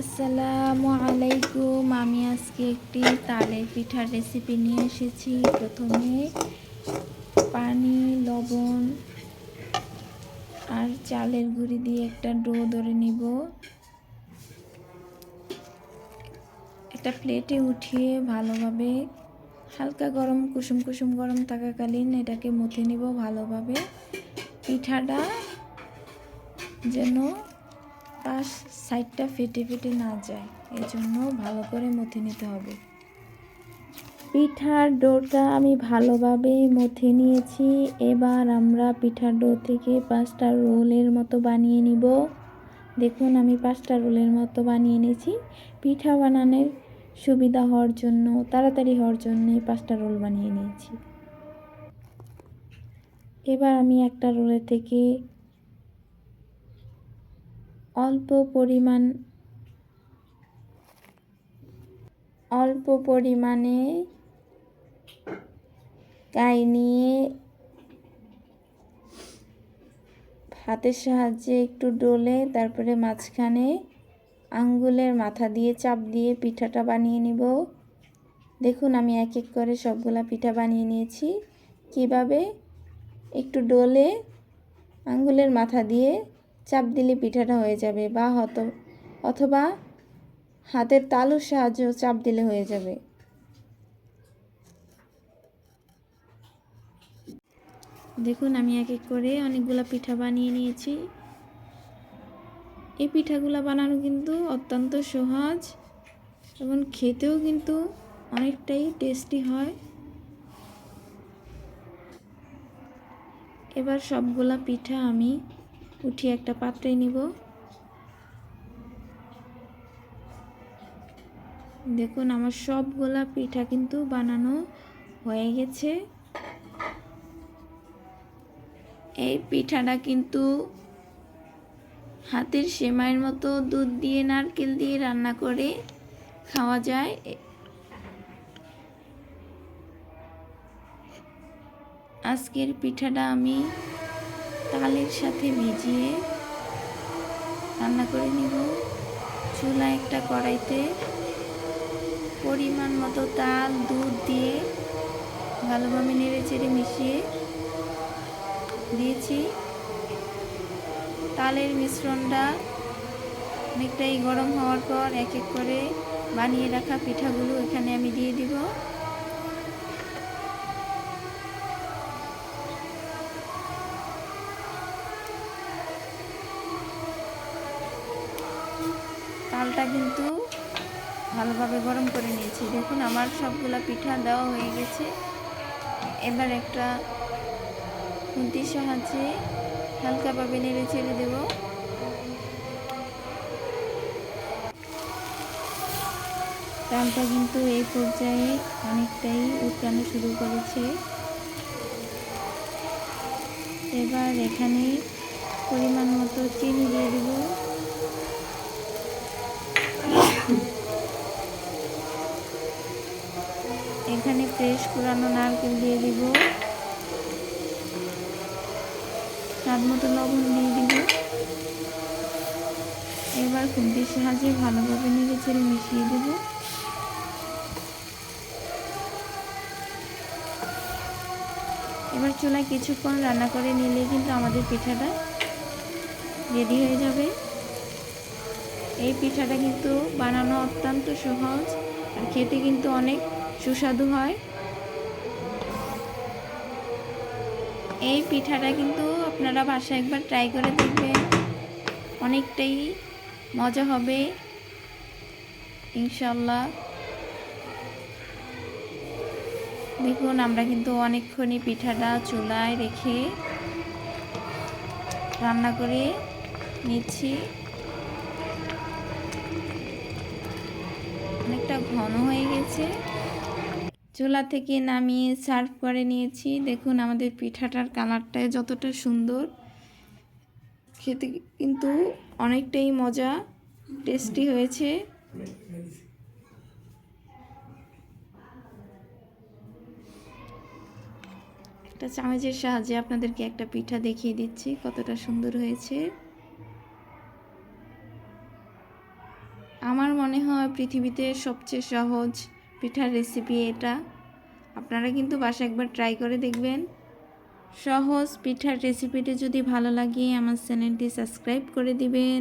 আসসালামু আলাইকুম। আমি আজকে একটি তালের পিঠার রেসিপি নিয়ে এসেছি। প্রথমে পানি, লবণ আর চালের গুঁড়ি দিয়ে একটা ডো ধরে নিব। একটা প্লেটে উঠিয়ে ভালোভাবে হালকা গরম, কুসুম কুসুম গরম থাকাকালীন এটাকে মুথে নিব ভালোভাবে। পিঠাটা যেন পাশ সাইডটা ফেটে ফেটে না যায় এই জন্য ভালো করে মথে নিতে হবে। পিঠার ডোটা আমি ভালোভাবে মথে নিয়েছি, এবার আমরা পিঠার ডো থেকে পাঁচটা রোলের মতো বানিয়ে নিব। দেখুন, আমি পাঁচটা রোলের মতো বানিয়ে নিয়েছি। পিঠা বানানোর সুবিধা হওয়ার জন্য, তাড়াতাড়ি হওয়ার জন্য পাঁচটা রোল বানিয়ে নিয়েছি। এবার আমি একটা রোলের থেকে অল্প পরিমাণ, অল্প পরিমাণে গায়ে নিয়ে হাতের সাহায্যে একটু ডলে, তারপরে মাঝখানে আঙ্গুলের মাথা দিয়ে চাপ দিয়ে পিঠাটা বানিয়ে নিব। দেখুন, আমি এক এক করে সবগুলা পিঠা বানিয়ে নিয়েছি। কীভাবে? একটু ডলে আঙ্গুলের মাথা দিয়ে চাপ দিলে পিঠাটা হয়ে যাবে বা হতো, অথবা হাতের তালুর সাহায্যেও চাপ দিলে হয়ে যাবে। দেখুন, আমি এক এক করে অনেকগুলো পিঠা বানিয়ে নিয়েছি। এই পিঠাগুলো বানানো কিন্তু অত্যন্ত সহজ এবং খেতেও কিন্তু অনেকটাই টেস্টি হয়। এবার সবগুলা পিঠা আমি উঠিয়ে একটা পাত্রে নিব। দেখুন, আমার সবগুলা পিঠা কিন্তু বানানো হয়ে গেছে। এই পিঠাটা কিন্তু হাতের সেমাইয়ের মতো দুধ দিয়ে, নারকেল দিয়ে রান্না করে খাওয়া যায়। আজকের পিঠাটা আমি তালের সাথে ভিজিয়ে রান্না করে নিব। চুলা একটা কড়াইতে পরিমাণ মতো তাল, দুধ দিয়ে ভালোভাবে নেড়ে চেড়ে মিশিয়ে দিয়েছি। তালের মিশ্রণটা অনেকটাই গরম হওয়ার পর এক এক করে বানিয়ে রাখা পিঠাগুলো এখানে আমি দিয়ে দিব। তালটা কিন্তু ভালোভাবে গরম করে নিয়েছি। দেখুন, আমার সবগুলো পিঠা দেওয়া হয়ে গেছে। এবার একটা খুন্তির সাহায্যে হালকাভাবে নেড়ে ছেড়ে দেব। চালটা কিন্তু এই পর্যায়ে অনেকটাই উৎপানো শুরু করেছে। এবার এখানে পরিমাণ মতো চিনি দিয়ে দেবো। ফ্রেশ কুড়ানো নারকেল দিয়ে দিব। স্বাদ মতো লবণ দিয়ে দিব। এবার খুন্তির সাহায্যে ভালোভাবে নেড়ে ছেড়ে মিশিয়ে দেব। এবার চুলায় কিছুক্ষণ রান্না করে নিলে কিন্তু আমাদের পিঠাটা রেডি হয়ে যাবে। এই পিঠাটা কিন্তু বানানো অত্যন্ত সহজ আর খেতে কিন্তু অনেক সুস্বাদু হয়। এই পিঠাটা কিন্তু আপনারা বাসায় একবার ট্রাই করে দেখবেন। অনেকটাই মজা হবে। ইনশাল্লাহ দেখুন, আমরা কিন্তু অনেকক্ষণই পিঠাটা চুলায় রেখে রান্না করে নিচ্ছি। অনেকটা ঘন হয়ে গেছে। চুলা থেকে নামিয়ে সার্ভ করে নিয়েছি। দেখুন আমাদের পিঠাটার কালারটা যতটা সুন্দর। খেতে কিন্তু অনেকটাই মজা টেস্টি হয়েছে। একটা চামচের সাহায্যে আপনাদেরকে একটা পিঠা দেখিয়ে দিচ্ছি, কতটা সুন্দর হয়েছে। আমার মনে হয় পৃথিবীতে সবচেয়ে সহজ পিঠার রেসিপি এটা। আপনারা কিন্তু বাসা একবার ট্রাই করে দেখবেন। সহজ পিঠার রেসিপিটি যদি ভালো লাগে, আমার চ্যানেলটি সাবস্ক্রাইব করে দিবেন।